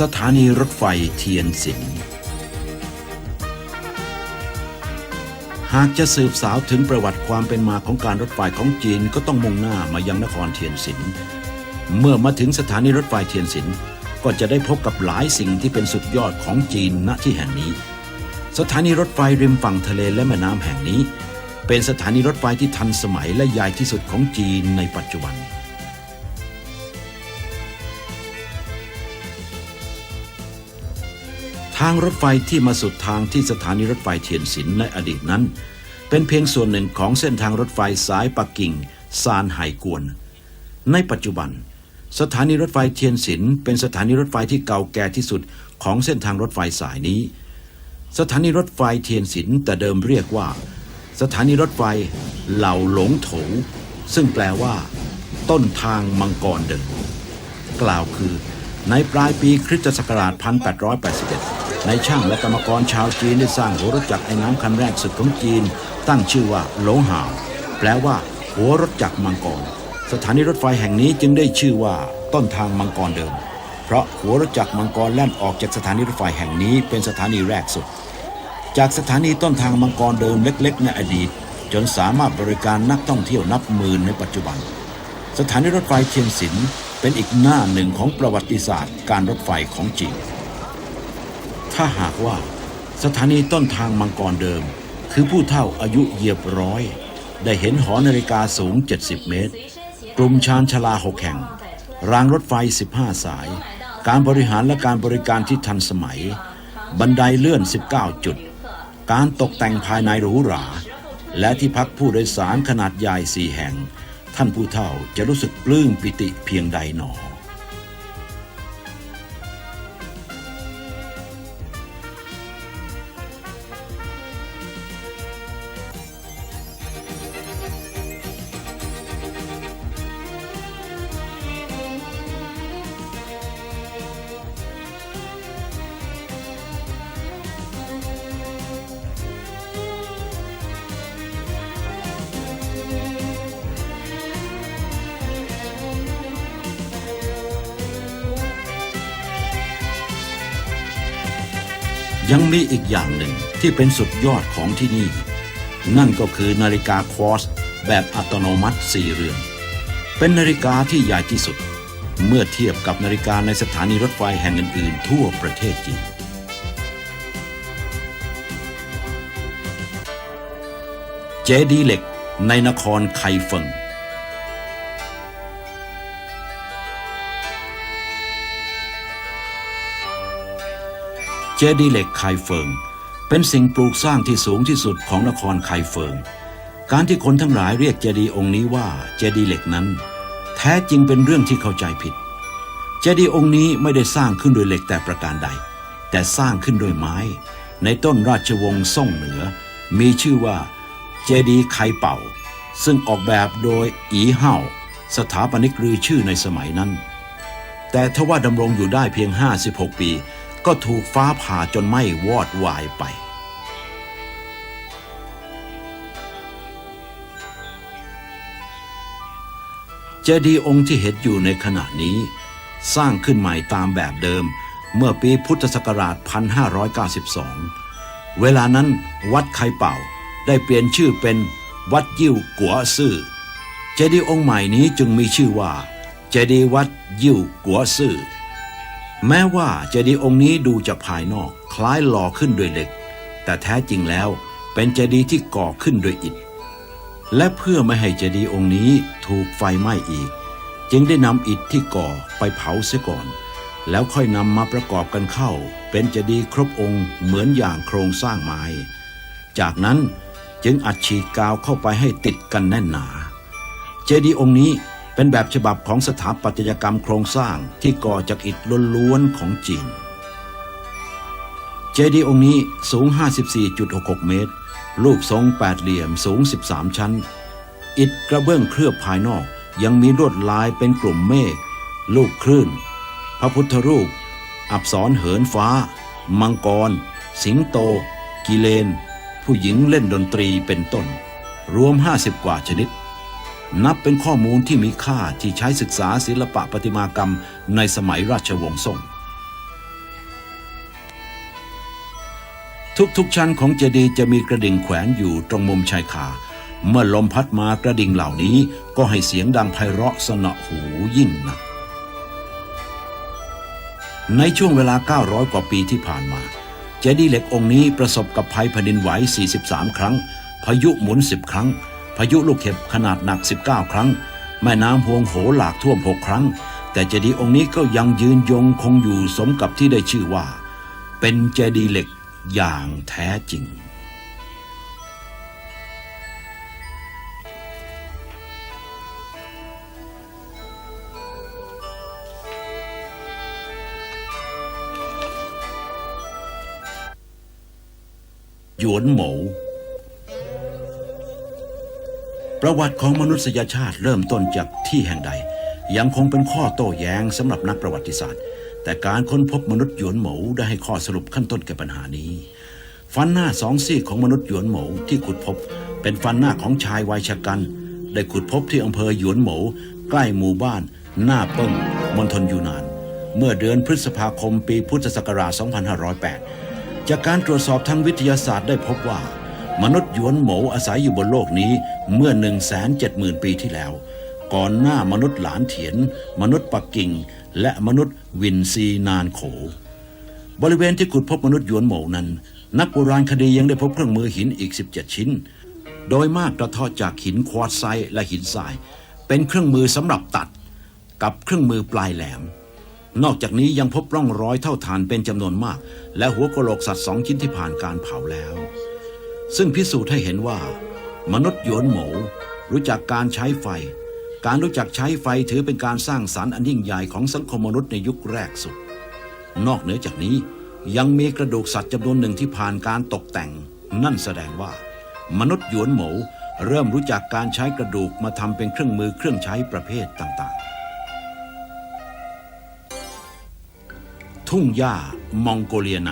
สถานีรถไฟเทียนสิน หากจะสืบสาวถึงประวัติความเป็นมาของการรถไฟของจีนก็ต้องมุ่งหน้ามายังนครเทียนสิน เมื่อมาถึงสถานีรถไฟเทียนสิน ก็จะได้พบกับหลายสิ่งที่เป็นสุดยอดของจีนณที่แห่งนี้ สถานีรถไฟริมฝั่งทะเลและแม่น้ำแห่งนี้ เป็นสถานีรถไฟที่ทันสมัยและใหญ่ที่สุดของจีนในปัจจุบัน ทางรถไฟที่มาสุดทางที่สถานีรถไฟเทียนสินในอดีตนั้น เป็นเพียงส่วนหนึ่งของเส้นทางรถไฟสายปักกิ่งซานไหกวน ในปัจจุบัน สถานีรถไฟเทียนสินเป็นสถานีรถไฟที่เก่าแก่ที่สุดของเส้นทางรถไฟสายนี้ สถานีรถไฟเทียนสินแต่เดิมเรียกว่า สถานีรถไฟเหล่าหลงโถซึ่งแปลว่า ต้นทางมังกรเดิมกล่าวคือในปลายปีคริสตศักราช 1881 ในช่างและกรรมกรชาวจีนได้สร้างหัวรถจักรไอ้น้ำคันแรกสุดของจีน ตั้งชื่อว่าโหลงหาวแปลว่า หัวรถจักรมังกร สถานีรถไฟแห่งนี้จึงได้ชื่อว่าต้นทางมังกรเดิม เพราะหัวรถจักรมังกรแล่นออกจากสถานีรถไฟแห่งนี้เป็นสถานีแรกสุด จากสถานีต้นทางมังกรเดิมเล็ก ๆ ในอดีต จนสามารถบริการนักท่องเที่ยวนับหมื่นในปัจจุบัน สถานีรถไฟเทียนสินเป็นอีกหน้าหนึ่งของประวัติศาสตร์การรถไฟของจีน ถ้าหากว่าสถานีต้นทางมังกรเดิม คือผู้เฒ่าอายุเหยียบร้อย ได้เห็นหอนาฬิกาสูง 70 เมตร กลุ่มชานชลาหกแห่ง รางรถไฟ 15 สาย การบริหารและการบริการที่ทันสมัย บันไดเลื่อน 19 จุด การตกแต่งภายในหรูหรา และที่พักผู้โดยสารขนาดใหญ่สี่แห่ง ท่านผู้เฒ่าจะรู้สึกปลื้มปิติเพียงใดหนอ มีอีกอย่างหนึ่งที่เป็นสุดยอดของที่นี่ นั่นก็คือนาฬิกาควอสแบบอัตโนมัติสี่เรือน เป็นนาฬิกาที่ใหญ่ที่สุด เมื่อเทียบกับนาฬิกาในสถานีรถไฟแห่งอื่นๆ ทั่วประเทศจีนเจดีเหล็กในนครไคเฟิง เจดีเหล็กไคเฟิง เป็นสิ่งปลูกสร้างที่สูงที่สุดของนครไคเฟิง การที่คนทั้งหลายเรียกเจดีองค์นี้ว่าเจดีเหล็กนั้น แท้จริงเป็นเรื่องที่เข้าใจผิด เจดีองค์นี้ไม่ได้สร้างขึ้นโดยเหล็กแต่ประการใด แต่สร้างขึ้นด้วยไม้ ในต้นราชวงศ์ซ่งเหนือ มีชื่อว่าเจดีไคเป่า ซึ่งออกแบบโดยอีเห่าสถาปนิกรือชื่อในสมัยนั้น แต่ทว่าดำรงอยู่ได้เพียง 56 ปี ก็ถูกฟ้าผ่าจนไหม้วอดวายไป เจดีย์องค์ที่เห็นอยู่ในขณะนี้ สร้างขึ้นใหม่ตามแบบเดิมเมื่อปีพุทธศักราช 1592 เวลานั้นวัดไคเป่าได้เปลี่ยนชื่อเป็นวัดยิ้วกัวซื่อ เจดีย์องค์ใหม่นี้จึงมีชื่อว่า เจดีย์วัดยิ้วกัวซื่อ แม้ว่าเจดีย์องค์นี้ดูจากภายนอกคล้ายหล่อขึ้นด้วยเหล็ก แต่แท้จริงแล้วเป็นเจดีย์ที่ก่อขึ้นด้วยอิฐ และเพื่อไม่ให้เจดีย์องค์นี้ถูกไฟไหม้อีก จึงได้นำอิฐที่ก่อไปเผาเสียก่อน แล้วค่อยนำมาประกอบกันเข้า เป็นเจดีย์ครบองค์เหมือนอย่างโครงสร้างไม้ จากนั้นจึงอัดฉีดกาวเข้าไปให้ติดกันแน่นหนา เจดีย์องค์นี้ เป็นแบบฉบับของสถาปัตยกรรมโครงสร้างที่ก่อจากอิฐล้วนๆของจีน เจดีย์องค์นี้สูง 54.66 เมตร รูปทรงแปดเหลี่ยมสูง 13 ชั้น อิฐกระเบื้องเคลือบภายนอกยังมีลวดลายเป็นกลุ่มเมฆ ลูกคลื่น พระพุทธรูป อับสรเหินฟ้า มังกร สิงโต กิเลน ผู้หญิงเล่นดนตรีเป็นต้น รวม 50 กว่าชนิด นับเป็นข้อมูลที่มีค่าที่ใช้ศึกษาศิลปะประติมากรรมในสมัยราชวงศ์ซ่ง ทุกๆชั้นของเจดีย์จะมีกระดิ่งแขวนอยู่ตรงมุมชายคา เมื่อลมพัดมากระดิ่งเหล่านี้ก็ให้เสียงดังไพเราะสนะหูยิ่งนัก ในช่วงเวลา 900 กว่าปีที่ผ่านมา เจดีย์เหล็กองค์นี้ประสบกับภัยแผ่นดินไหว 43 ครั้ง พายุหมุน 10 ครั้ง พายุลูกเห็บขนาดหนัก 19 ครั้ง แม่น้ำหวงโหหลากท่วม 6 ครั้ง แต่เจดีย์องค์นี้ก็ยังยืนยงคงอยู่สมกับที่ได้ชื่อว่า เป็นเจดีย์เหล็กอย่างแท้จริง หยวนหมู ประวัติของมนุษยชาติเริ่มต้นจากที่แห่งใด ยังคงเป็นข้อโต้แย้งสำหรับนักประวัติศาสตร์ แต่การค้นพบมนุษย์หยวนหมูได้ให้ข้อสรุปขั้นต้นแก่ปัญหานี้ ฟันหน้าสองซี่ของมนุษย์หยวนหมูที่ขุดพบ เป็นฟันหน้าของชายวัยชะกัน ได้ขุดพบที่อำเภอหยวนหมูใกล้หมู่บ้าน หน้าเปิ้งมณฑลยูนาน เมื่อเดือนพฤษภาคมปีพุทธศักราช 2508 จากการตรวจสอบทางวิทยาศาสตร์ได้พบว่า มนุษย์ยวนหมูอาศัยอยู่บนโลกนี้เมื่อ 170,000 ปีที่แล้ว ก่อนหน้ามนุษย์หลานเถียน มนุษย์ปักกิ่ง และมนุษย์วินซีนานโข บริเวณที่ขุดพบมนุษย์ยวนหมูนั้น นักโบราณคดียังได้พบเครื่องมือหินอีก 17 ชิ้น โดยมากกระเทาะจากหินควอตไซต์และหินทราย เป็นเครื่องมือสำหรับตัด กับเครื่องมือปลายแหลมนอกจากนี้ยังพบร่องรอยเท่าฐานเป็นจำนวนมาก และหัวกะโหลกสัตว์สองชิ้นที่ผ่านการเผาแล้ว ซึ่งพิสูจน์ให้เห็นว่า มนุษย์หยวนหมูรู้จักการใช้ไฟ การรู้จักใช้ไฟถือเป็นการสร้างสารรค์อันยิ่งใหญ่ของสังคมมนุษย์ในยุคแรกสุด นอกเหนือจากนี้ยังมีกระดูกสัตว์จำนวนหนึ่งที่ผ่านการตกแต่ง นั่นแสดงว่า มนุษย์หยวนหมูเริ่มรู้จักการใช้กระดูกมาทำเป็นเครื่องมือเครื่องใช้ประเภทต่างๆ ทุ่งหญ้ามองโกเลียใน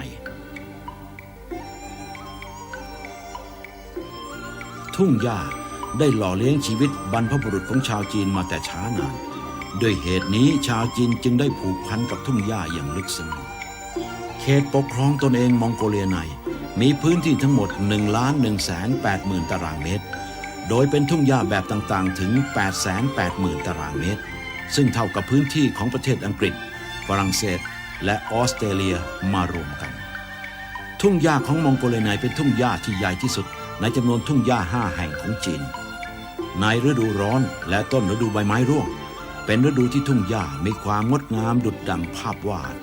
ทุ่งหญ้าได้หล่อเลี้ยงชีวิตบรรพบุรุษของชาวจีนมาแต่ช้านานด้วยเหตุนี้ชาวจีนจึงได้ผูกพันกับทุ่งหญ้าอย่างลึกซึ้งเขตปกครองตนเองมองโกเลียในมีพื้นที่ทั้งหมด1ล้าน1แสน8หมื่นตารางเมตร โดยเป็นทุ่งหญ้าแบบต่างๆถึง8แสน8หมื่นตารางเมตร ซึ่งเท่ากับพื้นที่ของประเทศอังกฤษ ฝรั่งเศส และออสเตรเลียมารวมกัน ทุ่งหญ้าของมองโกเลียในเป็นทุ่งหญ้าที่ใหญ่ที่สุด ในจำนวนทุ่งหญ้าห้าแห่งของจีน ในฤดูร้อนและต้นฤดูใบไม้ร่วง เป็นฤดูที่ทุ่งหญ้ามีความงดงามดุจดังภาพวาด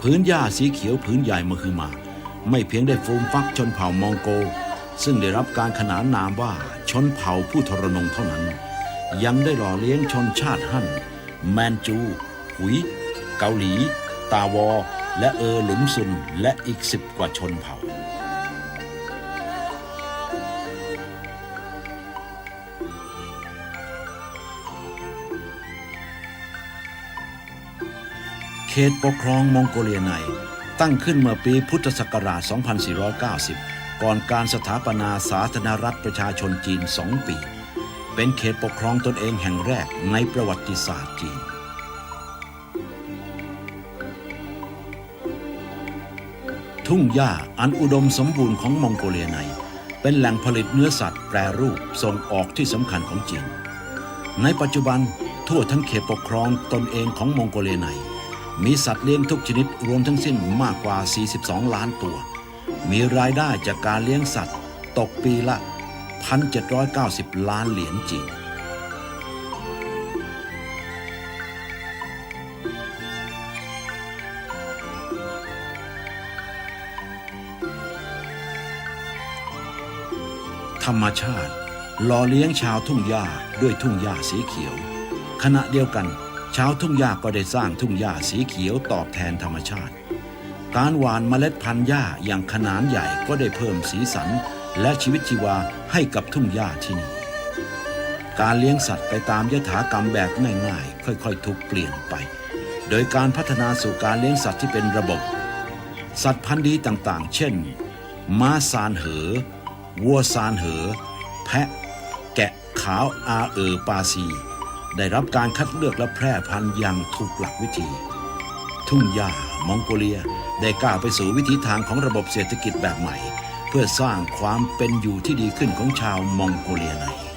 พื้นหญ้าสีเขียวพื้นใหญ่มหึมา ไม่เพียงได้ฟูมฟักชนเผ่ามองโก ซึ่งได้รับการขนานนามว่าชนเผ่าผู้ทรนงเท่านั้น ยังได้หล่อเลี้ยงชนชาติฮั่น แมนจู หุย เกาหลี ตาวอ และเออหลุนซุนและอีกสิบกว่าชนเผ่า ตปกครองมองโกเลียใน ตั้งขึ้นเมื่อปีพุทธศักราช 2490 ก่อนการสถาปนาสาธารณรัฐประชาชนจีน 2 ปี เป็นเขตปกครองตนเองแห่งแรกในประวัติศาสตร์จีนทุ่งหญ้าอันอุดมสมบูรณ์ของมองโกเลียใน เป็นแหล่งผลิตเนื้อสัตว์แปรรูปส่งออกที่สำคัญของจีน ในปัจจุบันทั่วทั้งเขตปกครองตนเองของมองโกเลียใน มีสัตว์เลี้ยงทุกชนิดรวมทั้งสิ้นมากกว่า 42 ล้านตัว มีรายได้จากการเลี้ยงสัตว์ ตกปีละ 1,790 ล้านเหรียญจีนธรรมชาติหล่อเลี้ยงชาวทุ่งหญ้าด้วยทุ่งหญ้าสีเขียว ขณะเดียวกัน ชาวทุ่งหญ้าก็ได้สร้างทุ่งหญ้าสีเขียวตอบแทนธรรมชาติ การหว่านเมล็ดพันธุ์หญ้าอย่างขนาดใหญ่ก็ได้เพิ่มสีสัน และชีวิตชีวาให้กับทุ่งหญ้าที่นี่การเลี้ยงสัตว์ไปตามยถากรรมแบบง่ายๆ ค่อยๆ ถูกเปลี่ยนไป โดยการพัฒนาสู่การเลี้ยงสัตว์ที่เป็นระบบ สัตว์พันธุ์ดีต่างๆ เช่น ม้าซานเหอ วัวซานเหอ แพะ แกะขาวอาเออปาซี ได้รับการคัดเลือกและแพร่พันธุ์อย่างถูกหลักวิธี ทุ่งหญ้ามองโกเลียได้ก้าวไปสู่วิถีทางของระบบเศรษฐกิจแบบใหม่ เพื่อสร้างความเป็นอยู่ที่ดีขึ้นของชาวมองโกเลียใน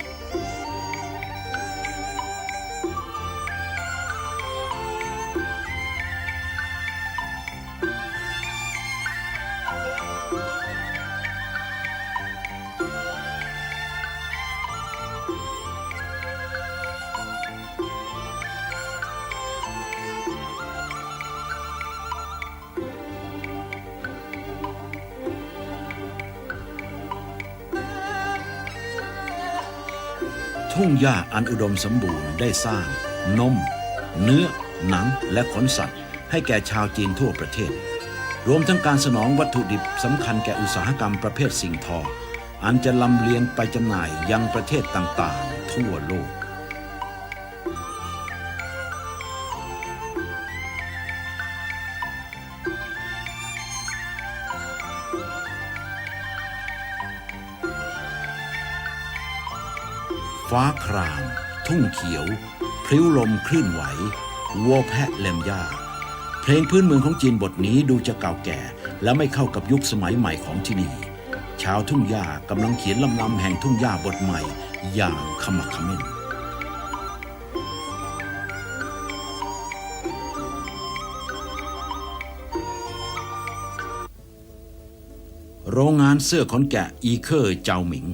ทุ่งหญ้าอันอุดมสมบูรณ์ได้สร้าง นม เนื้อ หนังและขนสัตว์ ให้แก่ชาวจีนทั่วประเทศ รวมทั้งการสนองวัตถุดิบสำคัญแก่อุตสาหกรรมประเภทสิ่งทอ อันจะลำเลียงไปจำหน่ายยังประเทศต่างๆ ทั่วโลก ฟ้าคราม ทุ่งเขียว พริ้วลมคลื่นไหววัวแพะเลมหญ้าเพลงพื้นเมืองของจีนบทนี้ดูจะเก่าแก่ และไม่เข้ากับยุคสมัยใหม่ของที่นี่ ชาวทุ่งหญ้ากำลังเขียนลำนำแห่งทุ่งหญ้าบทใหม่ อย่างขมักขม้นโรงงานเสื้อขนแกะอีเคอร์เจ้าหมิง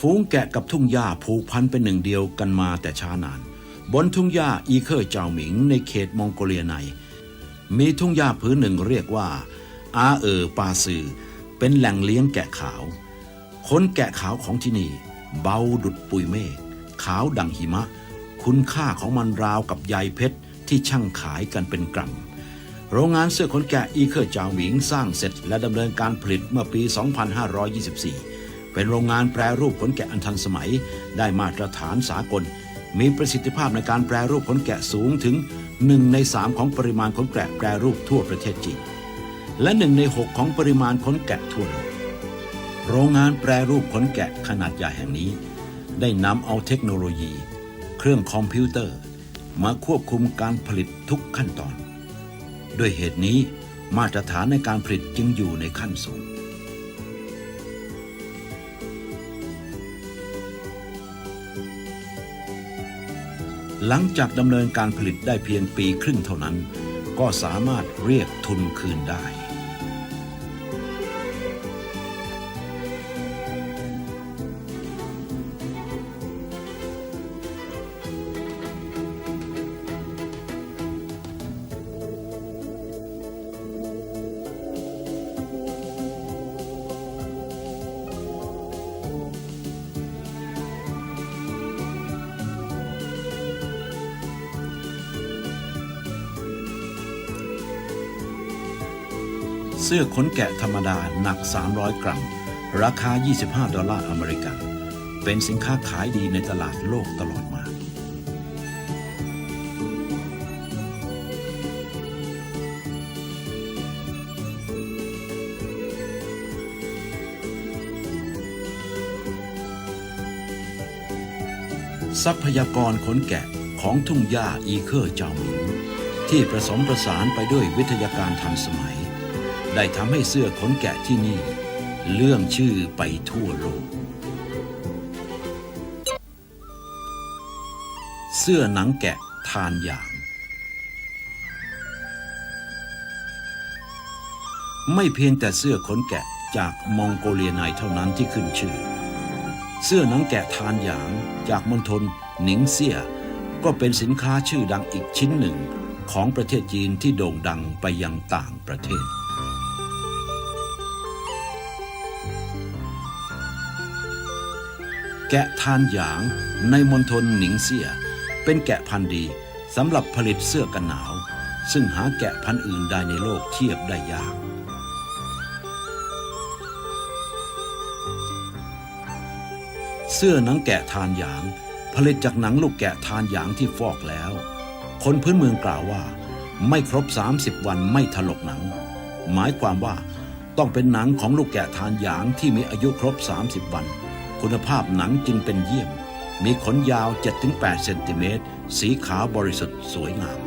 ฝูงแกะกับทุ่งหญ้าผูกพันเป็นหนึ่งเดียวกันมาแต่ช้านาน บนทุ่งหญ้าอีเคอร์เจ้าหมิงในเขตมองโกเลียใน มีทุ่งหญ้าพื้นหนึ่งเรียกว่า อาเออปาซือ เป็นแหล่งเลี้ยงแกะขาวขนแกะขาวของที่นี่ เบาดุดปุยเมฆขาวดังหิมะ คุณค่าของมันราวกับใยเพชรที่ช่างขายกันเป็นกรัมโรงงานเสื้อขนแกะอีเคอร์จาวหมิงสร้างเสร็จและดำเนินการผลิตเมื่อปี 2524 เป็นโรงงานแปรรูปขนแกะอันทันสมัย ได้มาตรฐานสากล มีประสิทธิภาพในการแปรรูปขนแกะสูงถึง 1 ใน 3 ของปริมาณขนแกะแปรรูปทั่วประเทศจีนและ 1 ใน 6 ของปริมาณขนแกะทั่วโลกโรงงานแปรรูปขนแกะขนาดใหญ่แห่งนี้ ได้นำเอาเทคโนโลยี เครื่องคอมพิวเตอร์ มาควบคุมการผลิตทุกขั้นตอน ด้วยเหตุนี้มาตรฐานในการผลิตจึงอยู่ในขั้นสูง หลังจากดำเนินการผลิตได้เพียงปีครึ่งเท่านั้น ก็สามารถเรียกทุนคืนได้ สื้อขนแกะธรรมดาหนัก 300 กรัม ราคา 25 ดอลลาร์อเมริกัน เป็นสินค้าขายดีในตลาดโลกตลอดมา ทรัพยากรขนแกะของทุ่งหญ้าอีเคอร์เจ้าหมิงที่ผสมประสานไปด้วยวิทยาการทันสมัย ได้ทำให้เสื้อขนแกะที่นี่ เรื่องชื่อไปทั่วโลก เสื้อหนังแกะทานอย่าง ไม่เพียงแต่เสื้อขนแกะจากมองโกเลียในเท่านั้นที่ขึ้นชื่อ เสื้อหนังแกะทานหยาง จากมณฑลหนิงเซี่ยก็เป็นสินค้าชื่อดังอีกชิ้นหนึ่งของประเทศจีนที่โด่งดังไปยังต่างประเทศ แกะทานหยางในมณฑลหนิงเซี่ย เป็นแกะพันธุ์ดีสำหรับผลิตเสื้อกันหนาว ซึ่งหาแกะพันธุ์อื่นใดในโลกเทียบได้ยากเสื้อหนังแกะทานหยาง ผลิตจากหนังลูกแกะทานหยางที่ฟอกแล้ว คนพื้นเมืองกล่าวว่า ไม่ครบ 30 วันไม่ถลกหนัง หมายความว่าต้องเป็นหนังของลูกแกะทานหยางที่มีอายุครบ 30 วัน คุณภาพหนังจึงเป็นเยี่ยม มีขนยาว 7-8 เซนติเมตร สีขาวบริสุทธิ์สวยงาม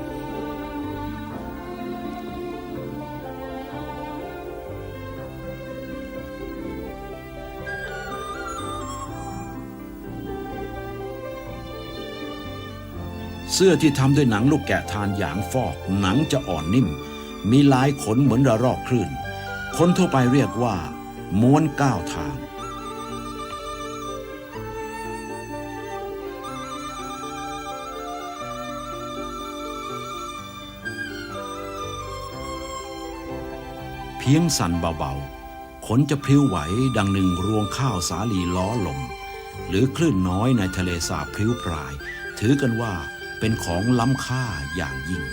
เสื้อที่ทำด้วยหนังลูกแกะทานอย่างฟอก หนังจะอ่อนนิ่ม มีลายขนเหมือนระรอกคลื่น คนทั่วไปเรียกว่า ม้วนก้าวทาง พียงสั่นเบาๆ ขนจะพลิ้วไหวดังหนึ่งรวงข้าวสาลีล้อลม หรือคลื่นน้อยในทะเลสาบพลิ้วปลาย ถือกันว่าเป็นของล้ำค่าอย่างยิ่ง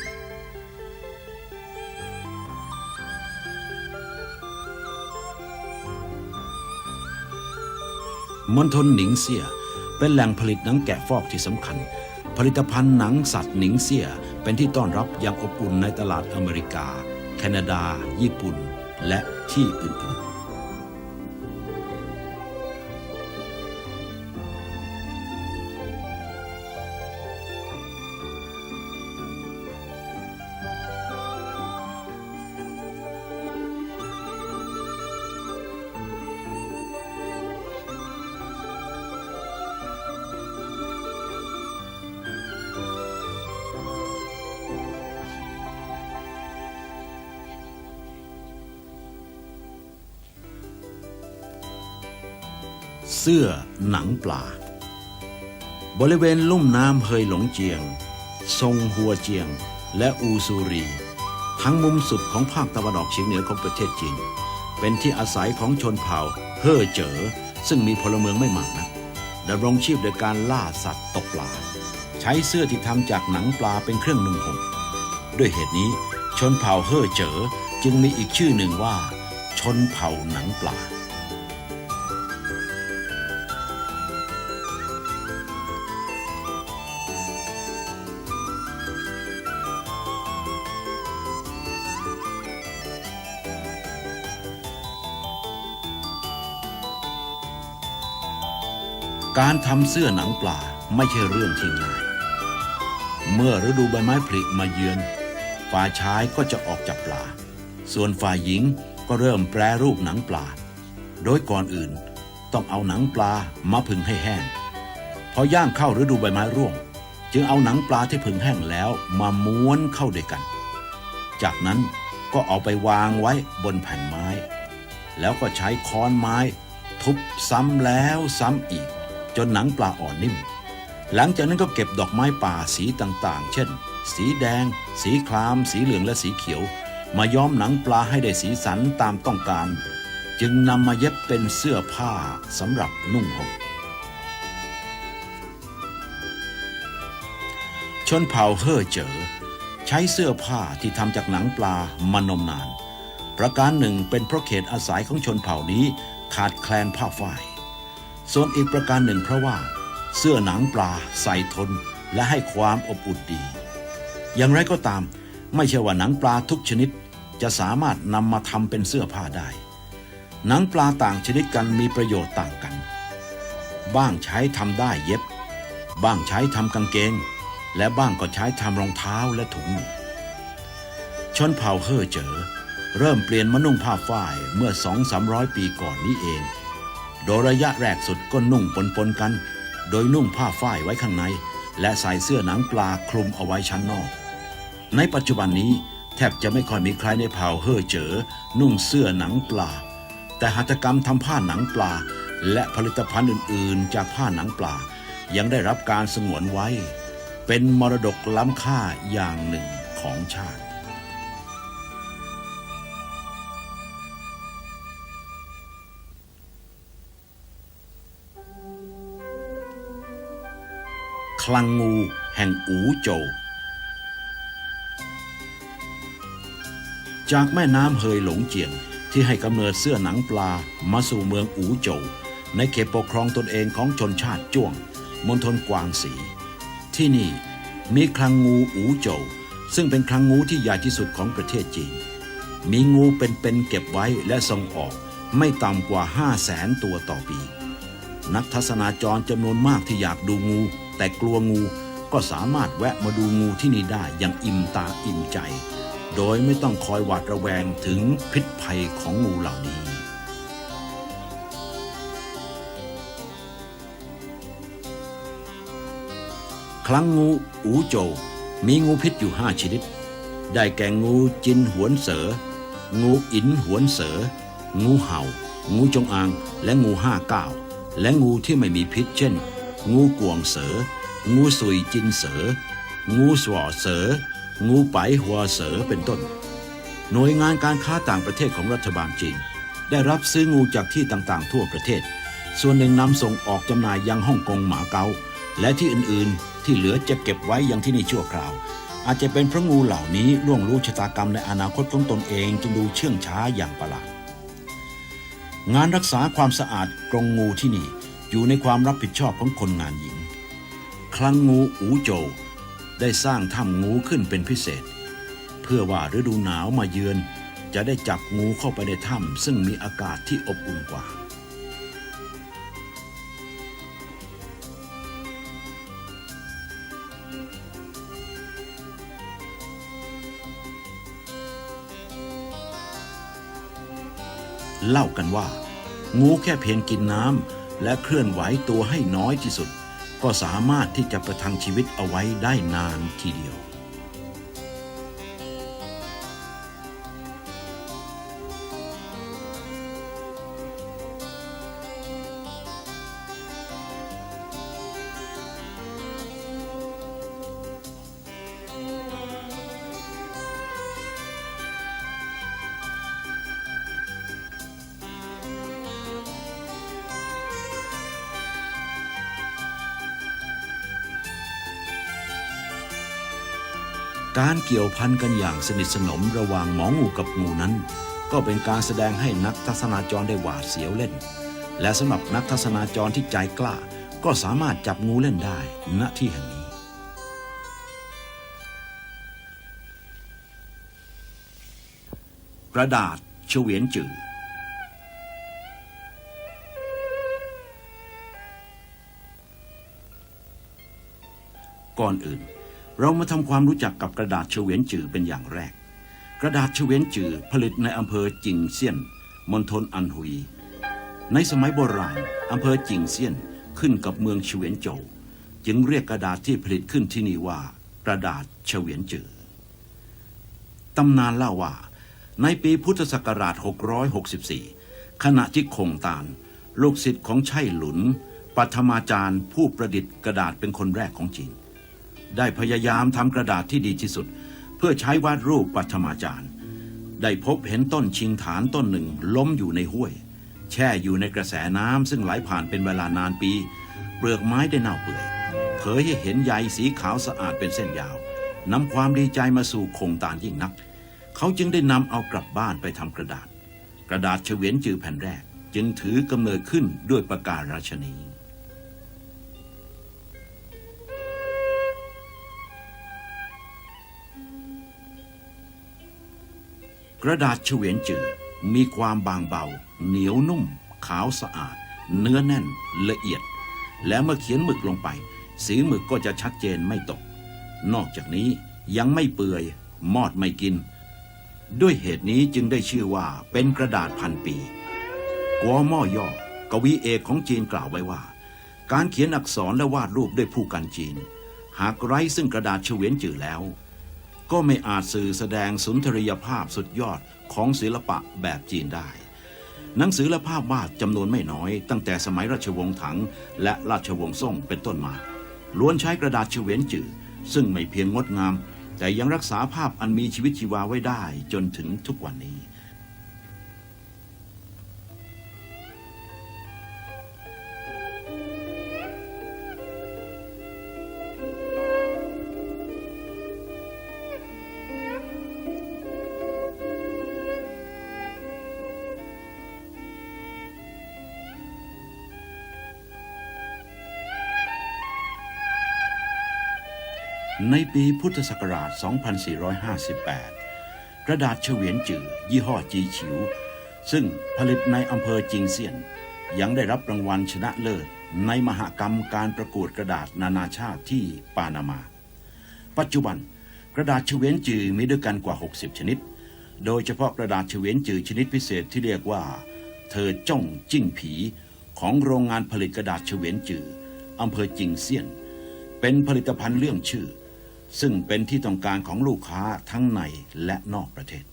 มณฑลหนิงเซียเป็นแหล่งผลิตหนังแกะฟอกที่สำคัญ ผลิตภัณฑ์หนังสัตว์หนิงเซียเป็นที่ต้อนรับอย่างอบอุ่นในตลาดอเมริกา แคนาดา ญี่ปุ่น และที่อื่น เสื้อหนังปลา บริเวณลุ่มน้ำเฮยหลงเจียง ทรงหัวเจียง และอูซูรี ทั้งมุมสุดของภาคตะวันออกเฉียงเหนือของประเทศจีน เป็นที่อาศัยของชนเผ่าเฮ่อเจ๋อ ซึ่งมีพลเมืองไม่มากนักดำรงชีพโดยการล่าสัตว์ตกปลา ใช้เสื้อที่ทำจากหนังปลาเป็นเครื่องนุ่งห่มด้วยเหตุนี้ชนเผ่าเฮ่อเจ๋อจึงมีอีกชื่อหนึ่งว่า ชนเผ่าหนังปลา การทำเสื้อหนังปลาไม่ใช่เรื่องที่ง่าย เมื่อฤดูใบไม้ผลิมาเยือน ฝ่ายชายก็จะออกจับปลา ส่วนฝ่ายหญิงก็เริ่มแปรรูปหนังปลา โดยก่อนอื่นต้องเอาหนังปลามาผึ่งให้แห้ง พอย่างเข้าฤดูใบไม้ร่วง จึงเอาหนังปลาที่ผึ่งแห้งแล้วมาม้วนเข้าด้วยกัน จากนั้นก็เอาไปวางไว้บนแผ่นไม้ แล้วก็ใช้ค้อนไม้ ทุบซ้ำแล้วซ้ำอีก จนหนังปลาอ่อนนิ่ม หลังจากนั้นก็เก็บดอกไม้ป่าสีต่างๆ เช่น สีแดง สีคราม สีเหลืองและสีเขียว มาย้อมหนังปลาให้ได้สีสันตามต้องการ จึงนำมาเย็บเป็นเสื้อผ้าสำหรับนุ่งห่มชนเผ่าเฮ่อเจ๋อใช้เสื้อผ้าที่ทำจากหนังปลามานมนาน ประการหนึ่งเป็นเพราะเขตอาศัยของชนเผ่านี้ขาดแคลนผ้าฝ้าย ส่วนอีกประการหนึ่งเพราะว่า เสื้อหนังปลาใส่ทนและให้ความอบอุ่นดี อย่างไรก็ตาม ไม่ใช่ว่าหนังปลาทุกชนิดจะสามารถนำมาทำเป็นเสื้อผ้าได้ หนังปลาต่างชนิดกันมีประโยชน์ต่างกัน บ้างใช้ทำได้เย็บ บ้างใช้ทำกางเกง และบ้างก็ใช้ทำรองเท้าและถุงมือชนเผ่าเฮ่อเจ๋อเริ่มเปลี่ยนมานุ่งผ้าฝ้ายเมื่อสองสามร้อยปีก่อนนี้เอง โดยระยะแรกสุดก็นุ่งปนๆกัน โดยนุ่งผ้าฝ้ายไว้ข้างใน และใส่เสื้อหนังปลาคลุมเอาไว้ชั้นนอก ในปัจจุบันนี้แทบจะไม่ค่อยมีใครในเผ่าเฮ่อเจ๋อนุ่งเสื้อหนังปลา แต่หัตถกรรมทำผ้าหนังปลา และผลิตภัณฑ์อื่น ๆ จากผ้าหนังปลา ยังได้รับการสงวนไว้ เป็นมรดกล้ำค่าอย่างหนึ่งของชาติ คลังงูแห่งอูโจวจากแม่น้ำเฮยหลงเจียงที่ให้กำเนิดเสื้อหนังปลามาสู่เมืองอูโจวในเขตปกครองตนเองของชนชาติจ้วงมณฑลกวางสี ที่นี่มีคลังงูอูโจวซึ่งเป็นคลังงูที่ใหญ่ที่สุดของประเทศจีน มีงูเป็นๆเก็บไว้และส่งออกไม่ต่ำกว่า 5 0 0แสนตัวต่อปี นักทัศนาจรจำนวนมากที่อยากดูงู แต่กลัวงูก็สามารถแวะมาดูงูที่นี่ได้อย่างอิ่มตาอิ่มใจ โดยไม่ต้องคอยหวาดระแวงถึงพิษภัยของงูเหล่านี้ ครั้งงูอูโจ มีงูพิษอยู่ห้าชนิด ได้แก่งูจินหวนเสองูอินหวนเสองูเห่า งูจงอาง และงูห้าเก้าและงูที่ไม่มีพิษเช่น งูกวงเสองูสุยจินเสองูสวอเสองูไปหัวเสอเป็นต้น หน่วยงานการค้าต่างประเทศของรัฐบาลจีน ได้รับซื้องูจากที่ต่างๆ ทั่วประเทศ ส่วนหนึ่งนำส่งออกจำหน่ายยังฮ่องกงหมาเกาและที่อื่นๆ ที่เหลือจะเก็บไว้ยังที่นี่ชั่วคราว อาจจะเป็นเพราะงูเหล่านี้ล่วงรู้ชะตากรรมในอนาคตของตนเองจึงดูเชื่องช้าอย่างประหลาดงานรักษาความสะอาดกรงงูที่นี่ อยู่ในความรับผิดชอบของคนงานหญิง ครั้งงูอูโจวได้สร้างถ้ำงูขึ้นเป็นพิเศษ เพื่อว่าฤดูหนาวมาเยือน จะได้จับงูเข้าไปในถ้ำซึ่งมีอากาศที่อบอุ่นกว่า เล่ากันว่า งูแค่เพียงกินน้ำ และเคลื่อนไหวตัวให้น้อยที่สุด ก็สามารถที่จะประทังชีวิตเอาไว้ได้นานทีเดียว การเกี่ยวพันกันอย่างสนิทสนมระหว่างหมองูกับงูนั้น ก็เป็นการแสดงให้นักทัศนาจรได้หวาดเสียวเล่น และสำหรับนักทัศนาจรที่ใจกล้า ก็สามารถจับงูเล่นได้ณที่แห่งนี้ กระดาษเฉวียนจือก่อนอื่น เรามาทำความรู้จักกับกระดาษเฉวียนจือเป็นอย่างแรก กระดาษเฉวียนจือผลิตในอำเภอจิงเซียนมณฑลอันหุย ในสมัยโบราณอำเภอจิงเซียนขึ้นกับเมืองเฉวียนโจวจึงเรียกกระดาษที่ผลิตขึ้นที่นี่ว่า กระดาษเฉวียนจือตำนานเล่าว่า ในปีพุทธศักราช 664 ขณะที่คงตาลลูกศิษย์ของไช่หลุนปัทมาจารย์ผู้ประดิษฐ์กระดาษเป็นคนแรกของจีน ได้พยายามทำกระดาษที่ดีที่สุด เพื่อใช้วาดรูปปัทมาจารย์ ได้พบเห็นต้นชิงฐานต้นหนึ่งล้มอยู่ในห้วย แช่อยู่ในกระแสน้ำซึ่งไหลผ่านเป็นเวลานานปี เปลือกไม้ได้เน่าเปื่อยเผยให้เห็นใยสีขาวสะอาดเป็นเส้นยาวนำความดีใจมาสู่คงตานยิ่งนัก เขาจึงได้นำเอากลับบ้านไปทำกระดาษ กระดาษเฉวียนจือแผ่นแรก จึงถือกำเนิดขึ้นด้วยประกาศราชนี กระดาษเฉวียนจืดมีความบางเบา เหนียวนุ่ม ขาวสะอาด เนื้อแน่นละเอียด และเมื่อเขียนหมึกลงไป สีหมึกก็จะชัดเจนไม่ตก นอกจากนี้ยังไม่เปื่อย มอดไม่กิน ด้วยเหตุนี้จึงได้ชื่อว่าเป็นกระดาษพันปีกัวม่อย่อกวีเอกของจีนกล่าวไว้ว่า การเขียนอักษรและวาดรูปด้วยผู้กันจีน หากไร้ซึ่งกระดาษเฉวียนจืดแล้ว ก็ไม่อาจสื่อแสดงสุนทรียภาพสุดยอดของศิลปะแบบจีนได้ หนังสือและภาพวาดจำนวนไม่น้อย ตั้งแต่สมัยราชวงศ์ถัง และราชวงศ์ซ่งเป็นต้นมาล้วนใช้กระดาษเฉวียนจืดซึ่งไม่เพียงงดงาม แต่ยังรักษาภาพอันมีชีวิตชีวาไว้ได้จนถึงทุกวันนี้ ในปีพุทธศักราช 2458 กระดาษเฉวียนจือยี่ห้อจีฉิว ซึ่งผลิตในอำเภอจิงเซียน ยังได้รับรางวัลชนะเลิศในมหกรรมการประกวดกระดาษนานาชาติที่ปานามา ปัจจุบันกระดาษเฉวียนจือมีด้วยกันกว่า 60 ชนิด โดยเฉพาะกระดาษเฉวียนจือชนิดพิเศษที่เรียกว่า เธอจ้องจิ้งผี ของโรงงานผลิตกระดาษเฉวียนจืออำเภอจิงเซียน เป็นผลิตภัณฑ์เรื่องชื่อ ซึ่งเป็นที่ต้องการของลูกค้าทั้งในและนอกประเทศ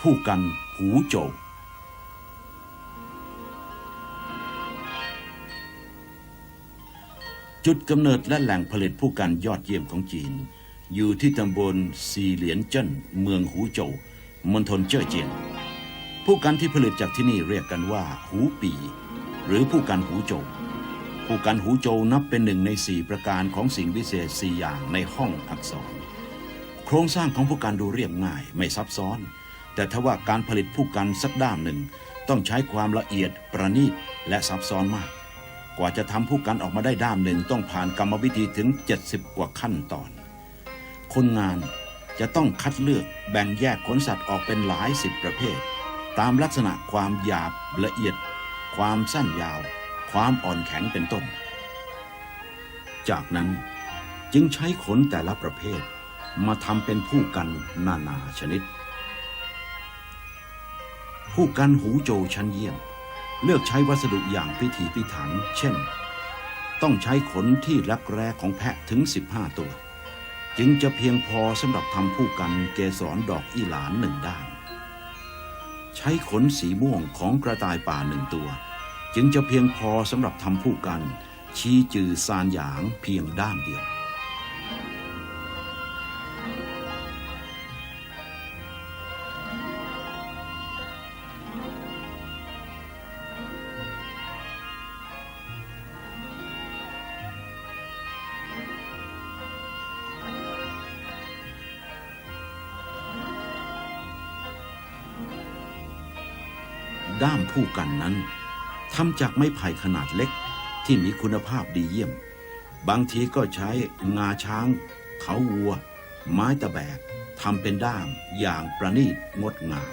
ผู้กันหูโจวจุดกำเนิดและแหล่งผลิตผู้กันยอดเยี่ยมของจีน อยู่ที่ตำบลซีเหลียนเจิ้นเมืองหูโจวมณฑลเจ้อเจียง ผู้กันที่ผลิตจากที่นี่เรียกกันว่า หูปี หรือผู้กันหูโจว ผู้กันหูโจวนับเป็นหนึ่งในสี่ประการของสิ่งวิเศษสี่อย่างในห้องอักษร โครงสร้างของผู้กันดูเรียบง่ายไม่ซับซ้อน แต่ทว่าการผลิตผู้กันสักด้ามหนึ่ง ต้องใช้ความละเอียดประณีตและซับซ้อนมาก กว่าจะทำผู้กันออกมาได้ด้ามหนึ่งต้องผ่านกรรมวิธีถึง 70 กว่าขั้นตอน คนงานจะต้องคัดเลือกแบ่งแยกขนสัตว์ออกเป็นหลายสิบประเภท ตามลักษณะความหยาบละเอียด ความสั้นยาว ความอ่อนแข็งเป็นต้น จากนั้นจึงใช้ขนแต่ละประเภทมาทำเป็นผู้กันนานาชนิด ผู้กันหูโจวชั้นเยี่ยม เลือกใช้วัสดุอย่างพิถีพิถัน เช่น ต้องใช้ขนที่รักแร้ของแพะถึง 15 ตัว จึงจะเพียงพอสำหรับทำผู้กันเกสรดอกอีหลานหนึ่งด้าน ใช้ขนสีม่วงของกระต่ายป่าหนึ่งตัว จึงจะเพียงพอสำหรับทำผู้กัน ชี้จือซานหยางเพียงด้านเดียว ด้ามผู้กันนั้น ทำจากไม้ไผ่ขนาดเล็กที่มีคุณภาพดีเยี่ยม บางทีก็ใช้งาช้าง เขาวัว ไม้ตะแบกทำเป็นด้ามอย่างประณีตงดงาม